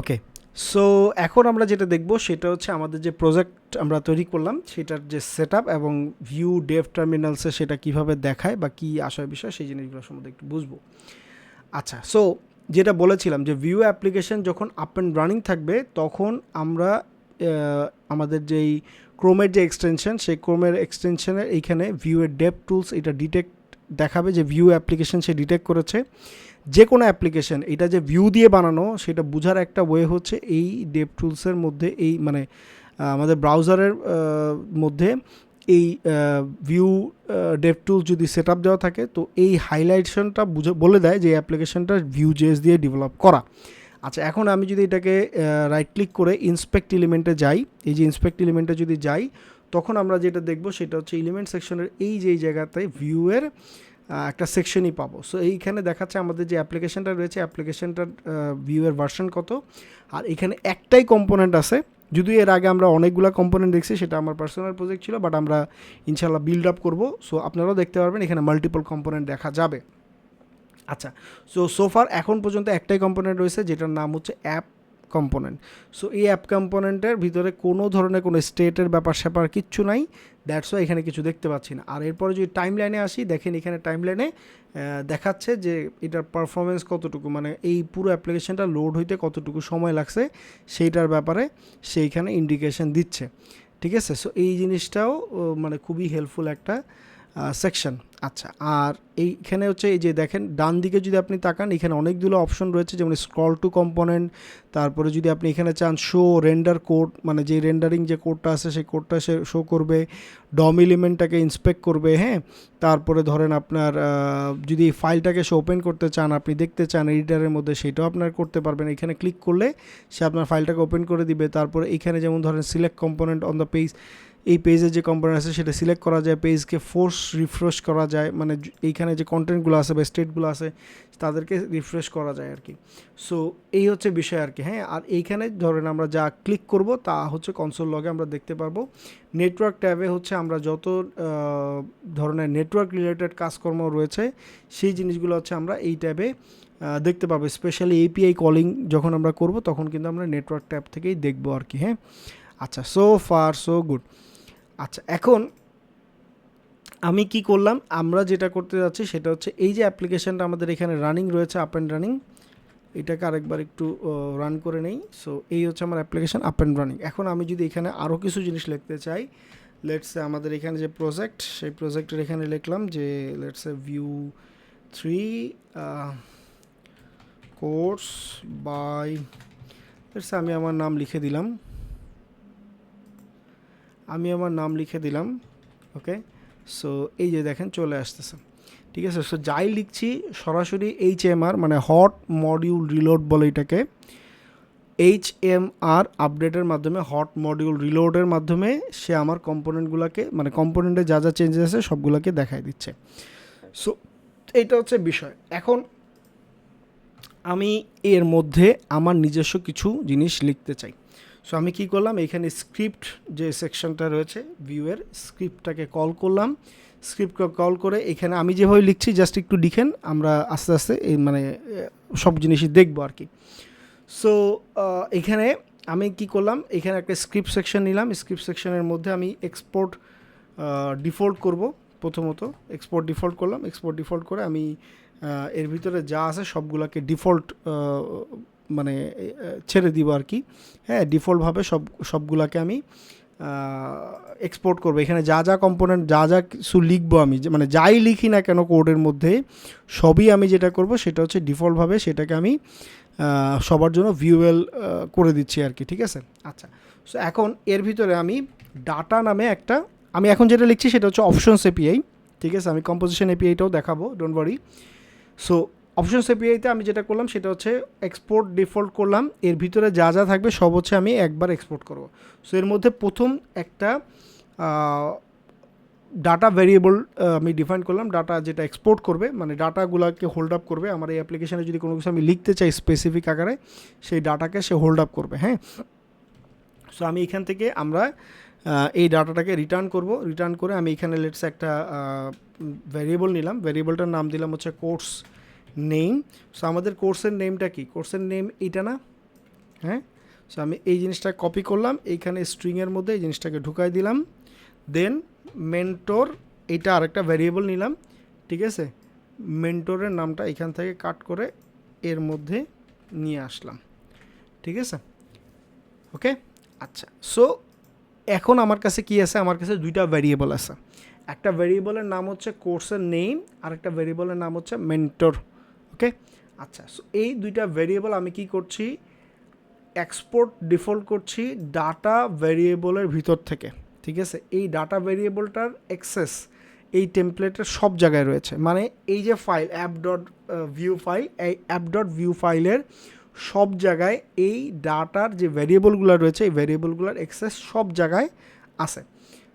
Okay so এখন আমরা যেটা দেখব সেটা হচ্ছে আমাদের যে প্রজেক্ট আমরা তৈরি করলাম, সেটার যে সেট এবং ভিউ ডেভ টার্মিনালসে সেটা কীভাবে দেখায় বা কী আসার বিষয় সেই জিনিসগুলো সম্বন্ধে একটু বুঝব। আচ্ছা সো যেটা বলেছিলাম যে ভিউ অ্যাপ্লিকেশন যখন আপ অ্যান্ড রানিং থাকবে, তখন আমরা আমাদের যেই ক্রোমের যে এক্সটেনশন সেই ক্রোমের এক্সটেনশনের এইখানে ভিউয়ের ডেপ টুলস এটা ডিটেক্ট দেখাবে যে ভিউ অ্যাপ্লিকেশন সে ডিটেক্ট করেছে। যে কোনো অ্যাপ্লিকেশন এটা যে ভিউ দিয়ে বানানো, সেটা বোঝার একটা ওয়ে হচ্ছে এই ডেপ টুলসের মধ্যে, এই মানে আমাদের ব্রাউজারের মধ্যে এই ভিউ ডেপ টুলস যদি সেট আপ দেওয়া থাকে, তো এই হাইলাইটেশনটা বুঝে, বলে দেয় যে অ্যাপ্লিকেশনটা ভিউ জেস দিয়ে ডেভেলপ করা। আচ্ছা এখন আমি যদি এটাকে রাইট ক্লিক করে ইন্সপেক্ট এলিমেন্টে যাই, এই যে ইন্সপেক্ট এলিমেন্টে যদি যাই, তখন আমরা যেটা দেখব সেটা হচ্ছে এলিমেন্ট সেকশনের এই যে জায়গাতে ভিউয়ের একটা সেকশনই পাবো। সো এইখানে দেখাচ্ছে আমাদের যে অ্যাপ্লিকেশনটা রয়েছে অ্যাপ্লিকেশনটার ভিউয়ের ভার্সন কত। আর এখানে একটাই কম্পোনেন্ট আছে। যদিও এর আগে আমরা অনেকগুলো কম্পোনেন্ট দেখছি, সেটা আমার পার্সোনাল প্রজেক্ট ছিল বাট আমরা ইনশাল্লাহ বিল্ড আপ করব। সো আপনারাও দেখতে পারবেন, এখানে মাল্টিপল কম্পোনেন্ট দেখা যাবে। আচ্ছা সো সোফার এখন পর্যন্ত একটাই কম্পোনেন্ট রয়েছে, যেটার নাম হচ্ছে অ্যাপ কম্পোনেন্ট সো এই অ্যাপ কম্পোনেন্টের ভিতরে কোনো ধরনের কোনো স্টেটের ব্যাপার স্যাপার কিচ্ছু নাই। দ্যাটস ওয়াই এখানে কিছু দেখতে পাচ্ছি না। আর এরপরে যদি টাইম লাইনে আসি, দেখেন এখানে টাইম লাইনে দেখাচ্ছে যে এটার পারফরমেন্স কতটুকু মানে এই পুরো অ্যাপ্লিকেশনটা লোড হইতে কতটুকু সময় লাগছে, সেইটার ব্যাপারে সেইখানে ইন্ডিকেশন দিচ্ছে। ঠিক আছে? সো এই জিনিসটাও মানে খুবই হেল্পফুল একটা সেকশন আচ্ছা আর এইখানে হচ্ছে এই যে দেখেন, ডান দিকে যদি আপনি তাকান, এখানে অনেকগুলো অপশন রয়েছে, যেমন স্ক্রল টু কম্পোনেন্ট তারপরে যদি আপনি এখানে চান শো রেন্ডার কোড মানে যে রেন্ডারিং যে কোডটা আছে, সেই কোডটা সে শো করবে ডম এলিমেন্টটাকে ইন্সপেক্ট করবে হ্যাঁ? তারপরে ধরেন আপনার যদি ফাইলটাকে সে ওপেন করতে চান, আপনি দেখতে চান এডিটারের মধ্যে, সেটাও আপনার করতে পারবেন। এখানে ক্লিক করলে সে আপনার ফাইলটাকে ওপেন করে দিবে। তারপরে এখানে যেমন ধরেন select component on the page এই পেজে যে কম্পোনেন্ট আছে সেটা সিলেক্ট করা যায় পেজকে ফোর্স রিফ্রেশ করা যায় মানে এইখানে যে কন্টেন্টগুলো আছে বা স্টেটগুলো আছে, তাদেরকে রিফ্রেশ করা যায় আর কি সো এই হচ্ছে বিষয় আর কি হ্যাঁ? আর এইখানে ধরেন আমরা যা ক্লিক করব, তা হচ্ছে কনসোল লগে আমরা দেখতে পারব। নেটওয়ার্ক ট্যাবে হচ্ছে আমরা যত ধরনের নেটওয়ার্ক রিলেটেড কাজকর্ম রয়েছে, সেই জিনিসগুলো হচ্ছে আমরা এই ট্যাবে দেখতে পাবো। স্পেশালি এপিআই কলিং যখন আমরা করব, তখন কিন্তু আমরা নেটওয়ার্ক ট্যাব থেকেই দেখব আর কি হ্যাঁ? আচ্ছা সো ফার সো গুড আচ্ছা এখন আমি কি করলাম? আমরা যেটা করতে যাচ্ছি সেটা হচ্ছে এই যে অ্যাপ্লিকেশনটা আমাদের এখানে রানিং রয়েছে আপ অ্যান্ড রানিং এটাকে আরেকবার একটু রান করে নেই। সো এই হচ্ছে আমার অ্যাপ্লিকেশান আপ অ্যান্ড রানিং এখন আমি যদি এখানে আরও কিছু জিনিস লিখতে চাই লেটসে আমাদের এখানে যে প্রজেক্ট সেই প্রজেক্টের এখানে লিখলাম যে let's say Vue three course by let's say আমি আমার নাম লিখে দিলাম। আমি আমার নাম লিখে দিলাম, ওকে? সো এই যে দেখেন চলে আসতেছে। ঠিক আছে? সো যাই লিখছি, সরাসরি এইচ এম আর মানে হট মডিউল রিলোড বলে এটাকে। এইচ এম আর আপডেটের মাধ্যমে হট মডিউল রিলোডের মাধ্যমে সে আমার কম্পোনেন্টগুলোকে মানে কম্পোনেন্টে যা যা চেঞ্জেস আছে সবগুলোকে দেখাই দিচ্ছে। সো এইটা হচ্ছে বিষয়। এখন আমি এর মধ্যে আমার নিজস্ব কিছু জিনিস লিখতে চাই। সো আমি কি করলাম? এখানে স্ক্রিপ্ট যে সেকশনটা রয়েছে ভিউয়ের স্ক্রিপ্টটাকে কল করলাম। স্ক্রিপ্টকে কল করে এখানে আমি যেভাবে লিখছি জাস্ট একটু লিখেন, আমরা আস্তে আস্তে এই মানে সব জিনিসই দেখব আর কি। সো এখানে আমি কি করলাম? এখানে একটা স্ক্রিপ্ট সেকশন নিলাম। স্ক্রিপ্ট সেকশনের মধ্যে আমি এক্সপোর্ট ডিফল্ট করব প্রথমত। এক্সপোর্ট ডিফল্ট করলাম। এক্সপোর্ট ডিফল্ট করে আমি এর ভিতরে যা আছে সবগুলোকে ডিফল্ট মানে ছেড়ে দিব আর কি। হ্যাঁ ডিফল্টভাবে সব, সবগুলোকে আমি এক্সপোর্ট করব। এখানে যা যা কম্পোনেন্ট যা যা কিছু লিখব আমি মানে যাই লিখি না কেন কোডের মধ্যে, সবই আমি যেটা করব সেটা হচ্ছে ডিফল্টভাবে সেটাকে আমি সবার জন্য ভিউয়েল করে দিচ্ছি আর কি, ঠিক আছে? আচ্ছা সো এখন এর ভিতরে আমি ডাটা নামে একটা, আমি এখন যেটা লিখছি সেটা হচ্ছে অপশনস এপিআই ঠিক আছে? আমি কম্পোজিশন এপিআইটাও দেখাবো ডোন্ট ওয়ারি সো অপশনস এপিআইতে আমি যেটা করলাম সেটা হচ্ছে এক্সপোর্ট ডিফল্ট করলাম। এর ভিতরে যা যা থাকবে সব হচ্ছে আমি একবার এক্সপোর্ট করব। সো এর মধ্যে প্রথম একটা ডাটা ভেরিয়েবল আমি ডিফাইন করলাম। ডাটা যেটা এক্সপোর্ট করবে মানে ডাটাগুলোকে হোল্ড আপ করবে। আমার এই অ্যাপ্লিকেশানে যদি কোনো কিছু আমি লিখতে চাই স্পেসিফিক আকারে, সেই ডাটাকে সে হোল্ড আপ করবে হ্যাঁ? সো আমি এখান থেকে আমরা এই ডাটাটাকে রিটার্ন করব। রিটার্ন করে আমি এখানে লেটস একটা ভ্যারিয়েবল নিলাম। ভ্যারিয়েবলটার নাম দিলাম হচ্ছে কোর্স নেম। সো আমাদের কোর্সের নেমটা কি? কোর্সের নেম এইটা না? হ্যাঁ? সো আমি এই জিনিসটা কপি করলাম, এইখানে স্ট্রিংয়ের মধ্যে এই জিনিসটাকে ঢুকাই দিলাম। দেন মেন্টর এটা আরেকটা ভ্যারিয়েবল নিলাম, ঠিক আছে? মেন্টরের নামটা এখান থেকে কাট করে এর মধ্যে নিয়ে আসলাম, ঠিক আছে? ওকে আচ্ছা সো এখন আমার কাছে কি আছে? আমার কাছে দুইটা ভ্যারিয়েবল আছে। একটা ভ্যারিয়েবলের নাম হচ্ছে কোর্সের নেম আর একটা ভ্যারিয়েবলের নাম হচ্ছে মেন্টর ওকে আচ্ছা সো এই দুইটা ভ্যারিয়েবল আমি কি করছি? এক্সপোর্ট ডিফল্ট করছি ডাটা ভ্যারিয়েবলের ভিতর থেকে, ঠিক আছে? এই ডাটা ভ্যারিয়েবলটার অ্যাক্সেস এই টেমপ্লেটের সব জায়গায় রয়েছে। মানে এই যে file app dot Vue file এই অ্যাপ ডট ভিউ ফাইলের সব জায়গায় এই ডাটার যে ভ্যারিয়েবলগুলো রয়েছে, এই ভ্যারিয়েবলগুলোর অ্যাক্সেস সব জায়গায় আছে।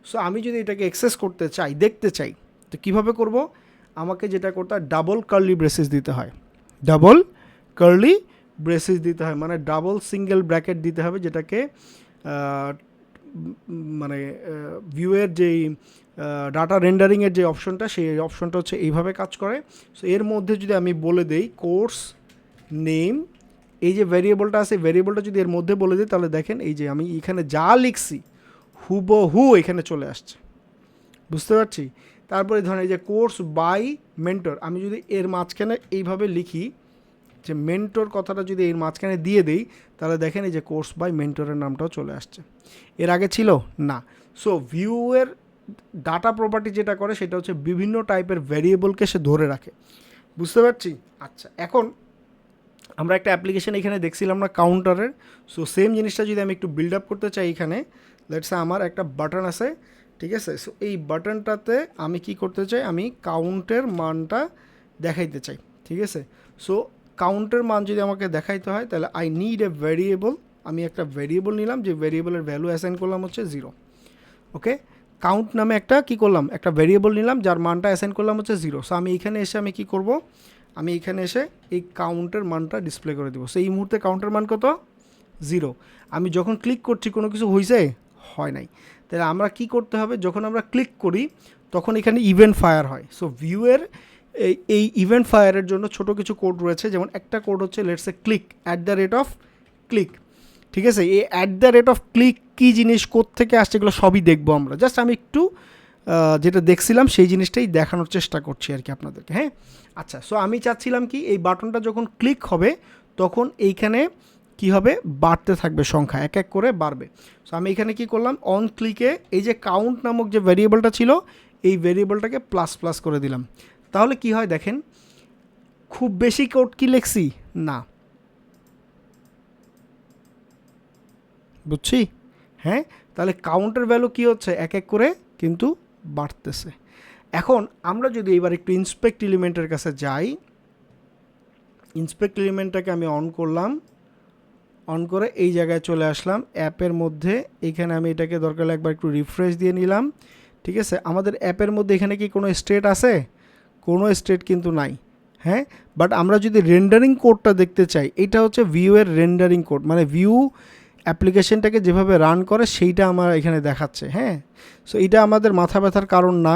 সো আমি যদি এটাকে অ্যাক্সেস করতে চাই, দেখতে চাই, তো কীভাবে করব? আমাকে যেটা করতে হয় ডাবল কার্লি ব্রেসেস দিতে হয়। ডাবল কার্লি ব্রেসেস দিতে হয় মানে ডাবল সিঙ্গেল ব্র্যাকেট দিতে হবে, যেটাকে মানে ভিউয়ের যেই ডাটা রেন্ডারিংয়ের যে অপশনটা সেই অপশনটা হচ্ছে এইভাবে কাজ করে। সো এর মধ্যে যদি আমি বলে দেই কোর্স নেম এই যে ভ্যারিয়েবলটা আছে ভ্যারিয়েবলটা যদি এর মধ্যে বলে দিই, তাহলে দেখেন, এই যে আমি এখানে যা লিখছি, হুবহু এখানে চলে আসছে। বুঝতে পারছি? তারপরে ধরেন এই যে কোর্স বাই মেন্টর, আমি যদি এর মাঝখানে এইভাবে লিখি যে মেন্টর কথাটা যদি এর মাঝখানে দিয়ে দেই, তাহলে দেখেন এই যে কোর্স বাই মেন্টরের নামটাও চলে আসছে। এর আগে ছিল? না। সো ভিউয়ের ডাটা প্রপার্টি যেটা করে, সেটা হচ্ছে বিভিন্ন টাইপের ভ্যারিয়েবলকে সে ধরে রাখে। বুঝতে পারছি? আচ্ছা এখন আমরা একটা অ্যাপ্লিকেশন এখানে দেখছিলাম না কাউন্টারের সো সেম জিনিসটা যদি আমি একটু বিল্ড আপ করতে চাই এখানে লেটসে আমার একটা বাটন আছে। ঠিক আছে? সো এই বাটনটাতে আমি কি করতে চাই? আমি কাউন্টের মানটা দেখাইতে চাই, ঠিক আছে? সো কাউন্টের মান যদি আমাকে দেখাইতে হয়, তাহলে আই নিড এ ভ্যারিয়েবল আমি একটা ভ্যারিয়েবল নিলাম, যে ভ্যারিয়েবলের ভ্যালু অ্যাসাইন করলাম হচ্ছে জিরো ওকে কাউন্ট নামে একটা কি করলাম? একটা ভ্যারিয়েবল নিলাম, যার মানটা অ্যাসাইন করলাম হচ্ছে জিরো সো আমি এখানে এসে আমি কি করব? আমি এখানে এসে এই কাউন্টের মানটা ডিসপ্লে করে দেবো। সো এই মুহূর্তে কাউন্টের মান কত? জিরো আমি যখন ক্লিক করছি, কোনো কিছু হয়েছে হয় নাই। তাহলে আমরা কি করতে হবে? যখন আমরা ক্লিক করি, তখন এখানে ইভেন্ট ফায়ার হয়। সো ভিউয়ের এই ইভেন্ট ফায়ারের জন্য ছোট কিছু কোড রয়েছে। যেমন একটা কোড হচ্ছে let's a click at the rate of click ঠিক আছে? এই at the rate of click কী জিনিস থেকে আসছে, এগুলো সবই দেখব আমরা। জাস্ট আমি একটু যেটা দেখছিলাম, সেই জিনিসটাই দেখানোর চেষ্টা করছি আর কি আপনাদেরকে হ্যাঁ? আচ্ছা সো আমি চাচ্ছিলাম কি, এই বাটনটা যখন ক্লিক হবে, তখন এইখানে কি হবে? বাড়তে থাকবে সংখ্যা, এক এক করে বাড়বে। সো আমি এখানে কি করলাম? অন ক্লিকে এই যে কাউন্ট নামক যে ভ্যারিয়েবলটা ছিল, এই ভ্যারিয়েবলটাকে প্লাস প্লাস করে দিলাম। তাহলে কি হয় দেখেন? খুব বেশি কোড কি লেখছি? না। বুঝছি? হ্যাঁ? তাহলে কাউন্টের ভ্যালু কি হচ্ছে? এক এক করে কিন্তু বাড়তেছে। এখন আমরা যদি এবার একটু ইন্সপেক্ট এলিমেন্টের কাছে যাই ইন্সপেক্ট এলিমেন্টটাকে আমি অন করলাম। অন করে এই জায়গায় চলে আসলাম। অ্যাপের মধ্যে এখানে আমি এটাকে দরকার একবার একটু রিফ্রেশ দিয়ে নিলাম। ঠিক আছে? আমাদের অ্যাপের মধ্যে এখানে কি কোনো স্টেট আছে? কোনো স্টেট কিন্তু নাই। হ্যাঁ? বাট আমরা যদি রেন্ডারিং কোডটা দেখতে চাই, এটা হচ্ছে ভিউ এর রেন্ডারিং কোড মানে ভিউ অ্যাপ্লিকেশনটাকে যেভাবে রান করে, সেইটা আমার এখানে দেখাচ্ছে। হ্যাঁ? সো এটা আমাদের মাথা ব্যথার কারণ না।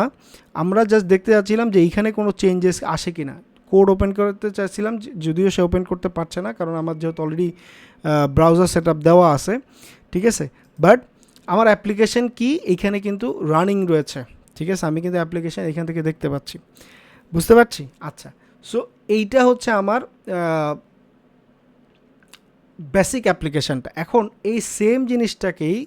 আমরা জাস্ট দেখতে চাচ্ছিলাম যে এইখানে কোনো চেঞ্জেস আসে কি না কোড ওপেন করতে চাইছিলাম যদিও সে ওপেন করতে পারছে না, কারণ আমার যেহেতু অলরেডি ব্রাউজার সেট দেওয়া আছে, ঠিক আছে? বাট আমার অ্যাপ্লিকেশন কি? এখানে কিন্তু রানিং রয়েছে, ঠিক আছে? আমি কিন্তু অ্যাপ্লিকেশন এখান থেকে দেখতে পাচ্ছি। বুঝতে পারছি? আচ্ছা। সো এইটা হচ্ছে আমার বেসিক অ্যাপ্লিকেশনটা এখন এই সেম জিনিসটাকেই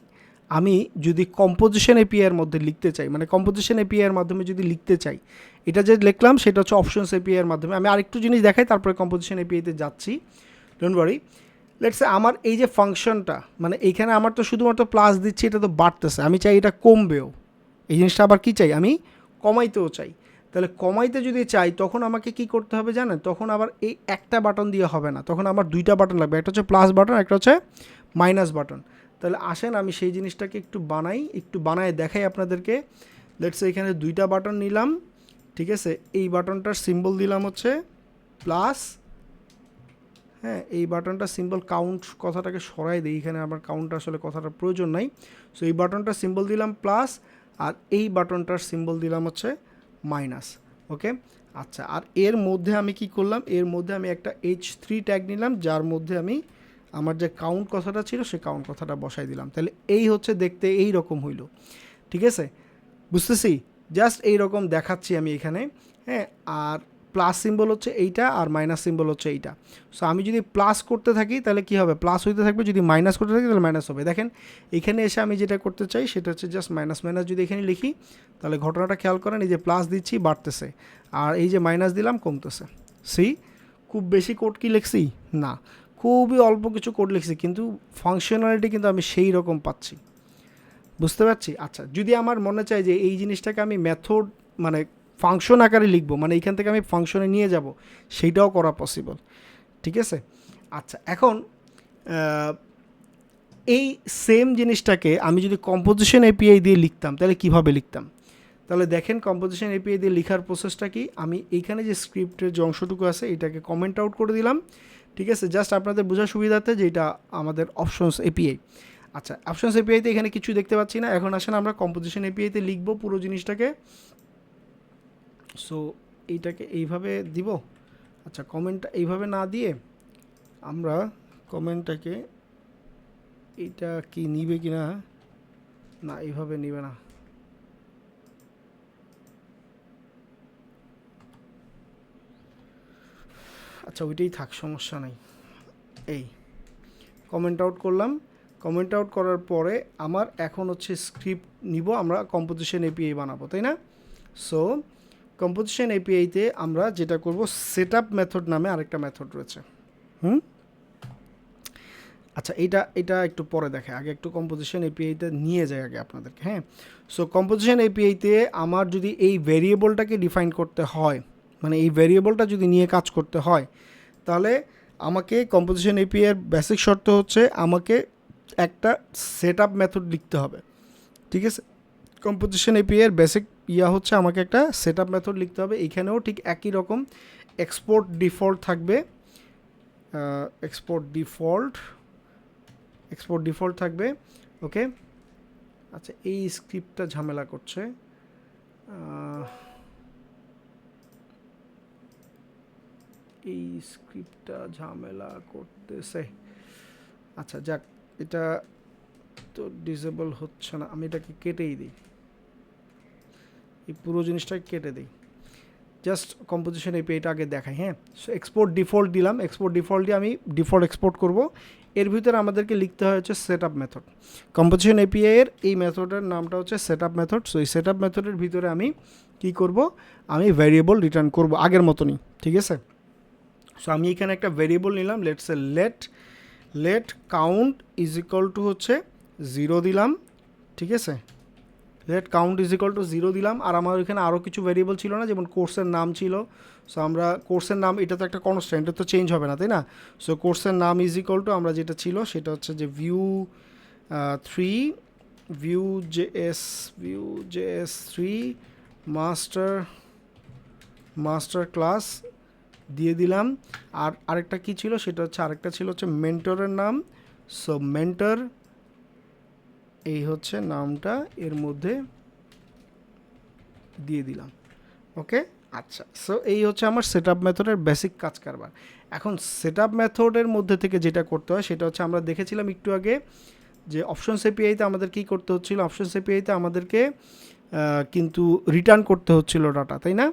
আমি যদি কম্পোজিশন এপিআইয়ের মধ্যে লিখতে চাই মানে কম্পোজিশন এপিআইয়ের মাধ্যমে যদি লিখতে চাই এটা যে লিখলাম, সেটা হচ্ছে অপশনস এপিআইয়ের মাধ্যমে। আমি আরেকটু জিনিস দেখাই, তারপরে কম্পোজিশন এপিআইতে যাচ্ছি। ডোন্ট ওয়ারি লেটসে আমার এই যে ফাংশনটা মানে এইখানে আমার তো শুধুমাত্র প্লাস দিচ্ছি, এটা তো বাড়তেছে। আমি চাই এটা কমবেও। এই জিনিসটা আবার কি চাই? আমি কমাইতেও চাই। তাহলে কমাইতে যদি চাই, তখন আমাকে কি করতে হবে জানেন? তখন আবার এই একটা বাটন দিয়ে হবে না। তখন আমার দুইটা বাটন লাগবে। একটা হচ্ছে প্লাস বাটন একটা হচ্ছে মাইনাস বাটন তাহলে আসেন, আমি সেই জিনিসটাকে একটু বানাই, একটু বানায় দেখাই আপনাদেরকে। লেটস এখানে দুইটা বাটন নিলাম। ঠিক আছে? এই বাটনটার সিম্বল দিলাম হচ্ছে প্লাস হ্যাঁ এই বাটনটা সিম্বল কাউন্ট কথাটাকে সরাই দিই, এখানে আমার কাউন্ট আসলে কথাটার প্রয়োজন নাই। সো এই বাটনটা সিম্বল দিলাম প্লাস আর এই বাটনটার সিম্বল দিলাম হচ্ছে মাইনাস ওকে আচ্ছা আর এর মধ্যে আমি কি করলাম? এর মধ্যে আমি একটা এইচ থ্রি ট্যাগ নিলাম, যার মধ্যে আমি আমার যে কাউন্ট কথাটা ছিল সেই কাউন্ট কথাটা বসাই দিলাম। তাহলে এই হচ্ছে দেখতে এই রকম হইল, ঠিক আছে? বুঝতেছি? জাস্ট এই রকম দেখাচ্ছি আমি এখানে হ্যাঁ আর প্লাস সিম্বল হচ্ছে এইটা আর মাইনাস সিম্বল হচ্ছে এইটা। সো আমি যদি প্লাস করতে থাকি তাহলে কি হবে? প্লাস হইতে থাকবে, যদি মাইনাস করতে থাকি তাহলে মাইনাস হবে। দেখেন, এখানে এসে আমি যেটা করতে চাই সেটা হচ্ছে জাস্ট মাইনাস মাইনাস যদি এখানে লিখি, তাহলে ঘটনাটা খেয়াল করেন, এই যে প্লাস দিচ্ছি বাড়তেছে, আর এই যে মাইনাস দিলাম কমতেছে। সি খুব বেশি কোড কি লিখছি? না। খুবই অল্প কিছু কোড লিখছি, কিন্তু ফাংশনালিটি কিন্তু আমি সেই রকম পাচ্ছি। বুঝতে পারছি? আচ্ছা যদি আমার মনে চায় যে এই জিনিসটাকে আমি মেথড মানে ফাংশন আকারে লিখব মানে এইখান থেকে আমি ফাংশনে নিয়ে যাব, সেইটাও করা পসিবল ঠিক আছে? আচ্ছা এখন এই সেম জিনিসটাকে আমি যদি কম্পোজিশন এপিআই দিয়ে লিখতাম, তাহলে কীভাবে লিখতাম? তাহলে দেখেন কম্পোজিশন এপিআই দিয়ে লেখার প্রসেসটা কি? আমি এইখানে যে স্ক্রিপ্টের যে অংশটুকু আছে, এটাকে কমেন্ট আউট করে দিলাম, ঠিক আছে? জাস্ট আপনাদের বোঝার সুবিধাতে যে এটা আমাদের অপশনস এপিআই আচ্ছা অপশনস এপিআইতে এখানে কিছু দেখতে পাচ্ছি না। এখন আসেন আমরা কম্পোজিশন এপিআইতে লিখব পুরো জিনিসটাকে। সো এইটাকে এইভাবে দিব। আচ্ছা কমেন্টটা এইভাবে না দিয়ে আমরা কমেন্টটাকে এইটা কি নিবে কি না না এইভাবে নিবে না। আচ্ছা ওইটাই থাক, সমস্যা নাই। এই কমেন্ট আউট করলাম। কমেন্ট আউট করার পরে আমার এখন হচ্ছে স্ক্রিপ্ট নিব, আমরা কম্পোজিশন এপিআই বানাবো, তাই না? সো কম্পোজিশন এপিআইতে আমরা যেটা করব সেট আপ মেথড নামে আরেকটা মেথড রয়েছে। হুম? আচ্ছা এটা এটা একটু পরে দেখে, আগে একটু কম্পোজিশন এপিআইতে নিয়ে যায় আগে আপনাদেরকে হ্যাঁ? সো কম্পোজিশন এপিআইতে আমার যদি এই ভেরিয়েবলটাকে ডিফাইন করতে হয় মানে এই ভেরিয়েবলটা যদি নিয়ে কাজ করতে হয়, তাহলে আমাকে কম্পোজিশন এপিআই এর বেসিক শর্ত হচ্ছে আমাকে একটা সেট আপ মেথড লিখতে হবে। ঠিক আছে? কম্পোজিশন এপিআই এর বেসিক ইয়া হচ্ছে আমাকে একটা সেট আপ মেথড লিখতে হবে। এখানেও ঠিক একই রকম এক্সপোর্ট ডিফল্ট থাকবে। এক্সপোর্ট ডিফল্ট এক্সপোর্ট ডিফল্ট থাকবে। ওকে আচ্ছা এই স্ক্রিপ্টটা ঝামেলা করছে। এই স্ক্রিপ্টটা ঝামেলা করতেছে। আচ্ছা যাক। এটা তো ডিসেবল হচ্ছে না। আমি এটাকে কেটেই দিই। এই পুরো জিনিসটাকে কেটে দিই। জাস্ট কম্পোজিশন এপিআইটা আগে দেখাই হ্যাঁ? সো এক্সপোর্ট ডিফল্ট দিলাম। এক্সপোর্ট ডিফল্ট দিয়ে আমি ডিফল্ট এক্সপোর্ট করব। এর ভিতরে আমাদেরকে লিখতে হয় হচ্ছে set up method composition API এর এই মেথডের নামটা হচ্ছে সেট আপ মেথড সো এই সেট আপ মেথডের ভিতরে আমি কি করব? আমি ভ্যারিয়েবল রিটার্ন করব আগের মতনই, ঠিক আছে? সো আমি এখানে একটা ভেরিয়েবল নিলাম। Let's a let let count is equal to হচ্ছে জিরো দিলাম, ঠিক আছে? Let count is equal to zero দিলাম, আর আমার এখানে আরও কিছু ভেরিয়েবল ছিল না, যেমন কোর্সের নাম ছিল। সো আমরা কোর্সের নাম এটা তো একটা কনস্ট্যান্ট এটা তো চেঞ্জ হবে না, তাই না? সো কোর্সের নাম ইজ ইকাল টু আমরা যেটা ছিল, সেটা হচ্ছে যে Vue three Vue J S Vue J S three master master class দিয়ে দিলাম। আর আরেকটা কি ছিল? সেটা হচ্ছে আরেকটা ছিল হচ্ছে মেন্টরের নাম। সো মেন্টর এই হচ্ছে নামটা। এর মধ্যে দিয়ে দিলাম। ওকে আচ্ছা। সো এই হচ্ছে আমার সেট আপ মেথডের বেসিক কাজ কারবার। এখন সেট আপ মেথডের মধ্যে থেকে যেটা করতে হয়, সেটা হচ্ছে আমরা দেখেছিলাম একটু আগে যে অপশন সিপিআইতে আমাদের কী করতে হচ্ছিল? অপশন সিপিআইতে আমাদেরকে কিন্তু রিটার্ন করতে হচ্ছিল ডাটা তাই না?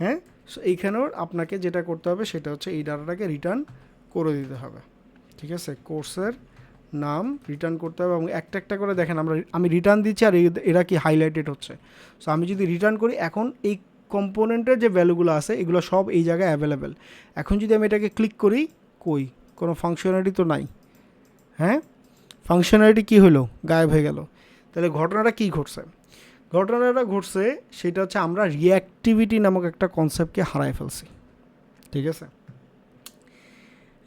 হ্যাঁ? সো এইখানেও আপনাকে যেটা করতে হবে সেটা হচ্ছে এই ডাটাটাকে রিটার্ন করে দিতে হবে। ঠিক আছে? কোর্সের নাম রিটার্ন করতে হবে এবং একটা একটা করে দেখেন আমরা, আমি রিটার্ন দিচ্ছি আর এরা কি হাইলাইটেড হচ্ছে। সো আমি যদি রিটার্ন করি, এখন এই কম্পোনেন্টের যে ভ্যালুগুলো আছে, এগুলো সব এই জায়গায় অ্যাভেলেবেল এখন যদি আমি এটাকে ক্লিক করি, কই? কোনো ফাংশনালিটি তো নাই। হ্যাঁ? ফাংশনালিটি কী হলো? গায়েব হয়ে গেল। তাহলে ঘটনাটা কী ঘটছে? ঘটনাটা ঘটছে, সেটা হচ্ছে আমরা রিঅ্যাক্টিভিটি নামক একটা কনসেপ্টকে হারায় ফেলছি। ঠিক আছে?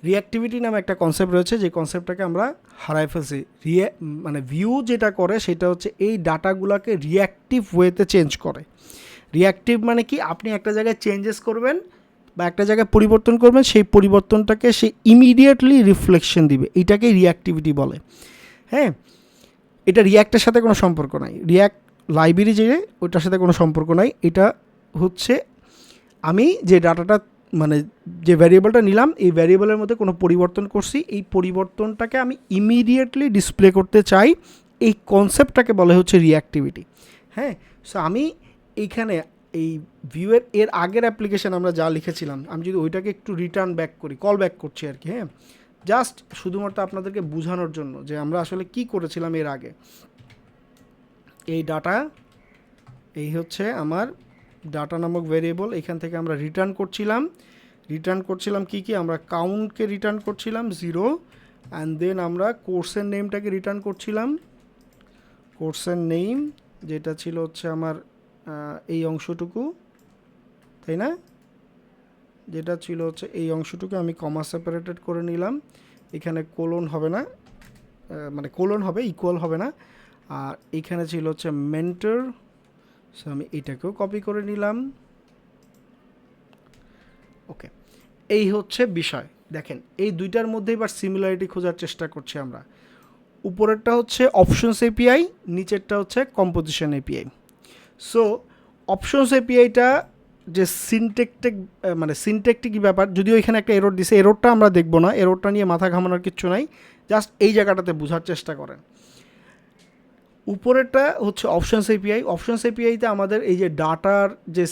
রিঅ্যাক্টিভিটি নামে একটা কনসেপ্ট রয়েছে, যে কনসেপ্টটাকে আমরা হারায় ফেলছি। রিয়া মানে ভিউ যেটা করে, সেটা হচ্ছে এই ডাটাগুলোকে রিঅ্যাক্টিভ ওয়েতে চেঞ্জ করে। রিয়াক্টিভ মানে কি? আপনি একটা জায়গায় চেঞ্জেস করবেন বা একটা জায়গায় পরিবর্তন করবেন, সেই পরিবর্তনটাকে সে ইমিডিয়েটলি রিফ্লেকশন দিবে। এইটাকেই রিয়াক্টিভিটি বলে। হ্যাঁ? এটা রিয়্যাক্টের সাথে কোনো সম্পর্ক নাই। রিয়্যাক্ট লাইব্রেরি যে ওইটার সাথে কোনো সম্পর্ক নাই। এটা হচ্ছে আমি যে ডাটাটা মানে যে ভ্যারিয়েবলটা নিলাম, এই ভ্যারিয়েবলের মধ্যে কোনো পরিবর্তন করছি। এই পরিবর্তনটাকে আমি ইমিডিয়েটলি ডিসপ্লে করতে চাই। এই কনসেপ্টটাকে বলে হচ্ছে রিঅ্যাক্টিভিটি হ্যাঁ? সো আমি এইখানে এই ভিউয়ের এর আগের অ্যাপ্লিকেশন আমরা যা লিখেছিলাম, আমি যদি ওইটাকে একটু রিটার্ন ব্যাক করি কল ব্যাক করছি আর কি হ্যাঁ? জাস্ট শুধুমাত্র আপনাদেরকে বোঝানোর জন্য যে আমরা আসলে কি করেছিলাম এর আগে। এই ডাটা এই হচ্ছে আমার ডাটা নামক ভেরিয়েবল এখান থেকে আমরা রিটার্ন করছিলাম। রিটার্ন করছিলাম কি কি? আমরা কাউন্টকে রিটার্ন করছিলাম জিরো অ্যান্ড দেন আমরা কোর্সের নেমটাকে রিটার্ন করছিলাম। কোর্সের নেম যেটা ছিল হচ্ছে আমার এই অংশটুকু, তাই না? যেটা ছিল হচ্ছে এই অংশটুকু আমি কমা সেপারেটেড করে নিলাম। এখানে কোলন হবে না মানে কোলন হবে ইকুয়াল হবে না। আর এখানে ছিল হচ্ছে মেন্টর সো আমি এটাকেও কপি করে নিলাম। ওকে এই হচ্ছে বিষয়। দেখেন, এই দুইটার মধ্যে এবার সিমিলারিটি খোঁজার চেষ্টা করছি আমরা। উপরেরটা হচ্ছে অপশনস এপিআই নিচেরটা হচ্ছে কম্পোজিশন এপিআই সো অপশনস এপিআইটা যে সিনটেকটেক মানে সিনটেকটিক ব্যাপার, যদিও এখানে একটা এরোড দিছে এরোডটা আমরা দেখব না এরোডটা নিয়ে মাথা ঘামানোর কিচ্ছু নাই। জাস্ট এই জায়গাটাতে বোঝার চেষ্টা করেন। উপরেরটা হচ্ছে অপশনস এপিআই অপশনস এপিআইতে আমাদের এই যে ডাটার যে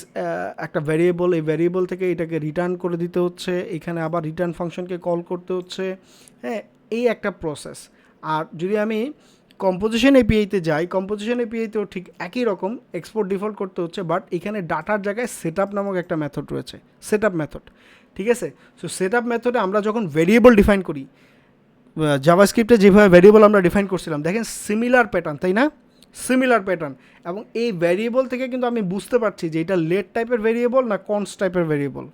একটা ভ্যারিয়েবল এই ভ্যারিয়েবল থেকে এটাকে রিটার্ন করে দিতে হচ্ছে, এখানে আবার রিটার্ন ফাংশনকে কল করতে হচ্ছে হ্যাঁ এই একটা প্রসেস আর যদি আমি কম্পোজিশন এপিআইতে যাই কম্পোজিশন এপিআইতেও ঠিক একই রকম এক্সপোর্ট ডিফল্ট করতে হচ্ছে বাট এখানে ডাটার জায়গায় সেট নামক একটা মেথড রয়েছে সেট মেথড ঠিক আছে? সো সেট আপ মেথডে আমরা যখন ভেরিয়েবল ডিফাইন করি জাভাস্ক্রিপ্টে যেভাবে ভ্যারিয়েবল আমরা ডিফাইন করছিলাম, দেখেন সিমিলার প্যাটার্ন তাই না? সিমিলার প্যাটার্ন এবং এই ভ্যারিয়েবল থেকে কিন্তু আমি বুঝতে পারছি যে এটা লেট টাইপের ভ্যারিয়েবল না কনস টাইপের ভ্যারিয়েবল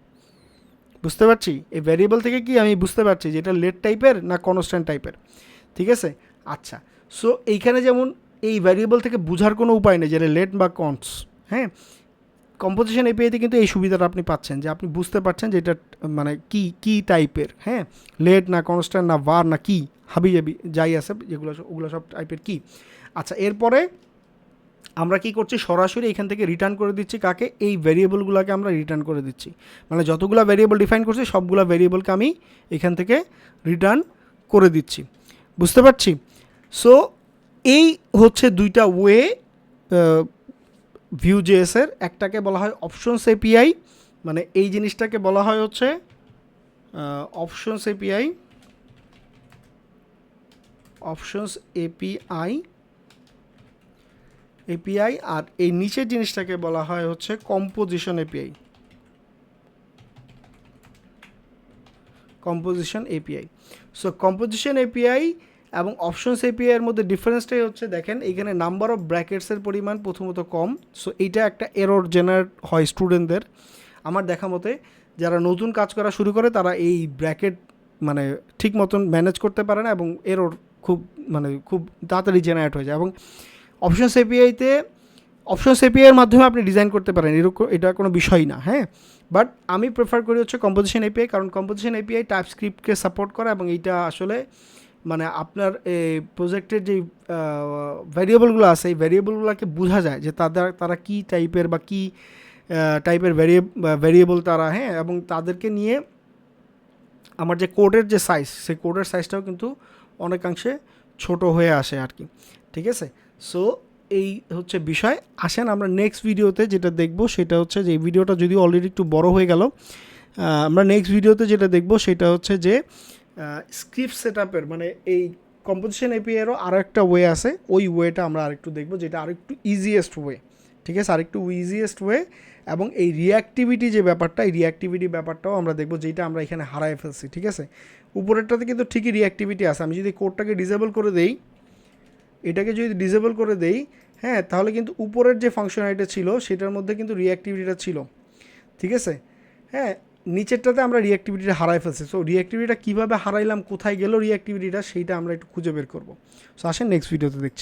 বুঝতে পারছি? এই ভ্যারিয়েবল থেকে কি আমি বুঝতে পারছি যে এটা লেট টাইপের না কনস্ট্যান্ট টাইপের ঠিক আছে? আচ্ছা সো এইখানে যেমন এই ভ্যারিয়েবল থেকে বোঝার কোনো উপায় নেই যেটা লেট বা কনস হ্যাঁ? কম্পোজিশন এপিআইতে কিন্তু এই সুবিধাটা আপনি পাচ্ছেন যে আপনি বুঝতে পারছেন যে এটা মানে কি কি টাইপের হ্যাঁ? লেট না কনস্ট্যান্ট না var না কি, হাবি জাবি যাই আছে, যেগুলো ওগুলো সব টাইপের কি? আচ্ছা এরপরে আমরা কি করছি? সরাসরি এখান থেকে রিটার্ন করে দিচ্ছি কাকে? এই ভেরিয়েবলগুলোকে আমরা রিটার্ন করে দিচ্ছি। মানে যতগুলো ভেরিয়েবল ডিফাইন করছি, সবগুলো ভেরিয়েবলকে আমি এখান থেকে রিটার্ন করে দিচ্ছি। বুঝতে পারছি? সো এই হচ্ছে দুইটা ওয়ে ভিউ জেএসের একটাকে বলা হয় অপশনস এপিআই মানে এই জিনিসটাকে বলা হয় হচ্ছে options API options API API আর এই নিচের জিনিসটাকে বলা হয় হচ্ছে composition API composition API so composition API এবং অপশনস এপিআই মধ্যে ডিফারেন্সটাই হচ্ছে, দেখেন, এখানে নাম্বার অফ ব্র্যাকেটসের পরিমাণ প্রথমত কম। সো এইটা একটা এরর জেনারেট হয় স্টুডেন্টদের আমার দেখা মতে, যারা নতুন কাজ করা শুরু করে, তারা এই ব্র্যাকেট মানে ঠিক মতন ম্যানেজ করতে পারে না এবং এরর খুব মানে খুব তাড়াতাড়ি জেনারেট হয়ে যায়। এবং অপশনস এপিআইতে অপশনস এপিআইয়ের মাধ্যমে আপনি ডিজাইন করতে পারেন, এরকম, এটা কোনো বিষয় না হ্যাঁ? বাট আমি প্রেফার করি হচ্ছে কম্পোজিশন এপিআই কারণ কম্পোজিশন এপিআই টাইপ স্ক্রিপ্টকে সাপোর্ট করে এবং এইটা আসলে মানে আপনার এই প্রজেক্টের যে ভ্যারিয়েবলগুলো আছে, এই ভ্যারিয়েবলগুলোকে বোঝা যায় যে তাদের, তারা কী টাইপের বা কী টাইপের ভ্যারিয়ে ভ্যারিয়েবল তারা হ্যাঁ এবং তাদেরকে নিয়ে আমার যে কোডের যে সাইজ সেই কোডের সাইজটাও কিন্তু অনেকাংশে ছোট হয়ে আসে আর কি ঠিক আছে? সো এই হচ্ছে বিষয়। আসেন আমরা নেক্সট ভিডিওতে যেটা দেখব, সেটা হচ্ছে যে, এই ভিডিওটা যদি অলরেডি একটু বড় হয়ে গেল আমরা নেক্সট ভিডিওতে যেটা দেখব, সেটা হচ্ছে যে স্ক্রিপ্ট সেট আপের মানে এই কম্পোজিশন এপিআইয়েরও আরও একটা ওয়ে আছে। ওই ওয়েটা আমরা আরেকটু দেখব, যেটা আরেকটু ইজিয়েস্ট ওয়ে ঠিক আছে? আরেকটু ইজিয়েস্ট ওয়ে এবং এই রিয়াক্টিভিটি যে ব্যাপারটা, এই রিঅ্যাক্টিভিটি ব্যাপারটাও আমরা দেখব, যেটা আমরা এখানে হারায় ফেলছি, ঠিক আছে? উপরেরটাতে কিন্তু ঠিকই রিয়াক্টিভিটি আছে। আমি যদি কোডটাকে ডিসেবল করে দেই, এটাকে যদি ডিসেবল করে দেই হ্যাঁ তাহলে কিন্তু উপরের যে ফাংশনালিটি ছিল, সেটার মধ্যে কিন্তু রিঅ্যাক্টিভিটিটা ছিল, ঠিক আছে? হ্যাঁ নিচেরটাতে আমরা রিঅ্যাক্টিভিটিটা হারাই ফেলছি। সো রিঅ্যাক্টিভিটিটা কীভাবে হারাইলাম, কোথায় গেল রিঅ্যাক্টিভিটিটা সেইটা আমরা একটু খুঁজে বের করব। সো আসেন নেক্সট ভিডিওতে দেখছি।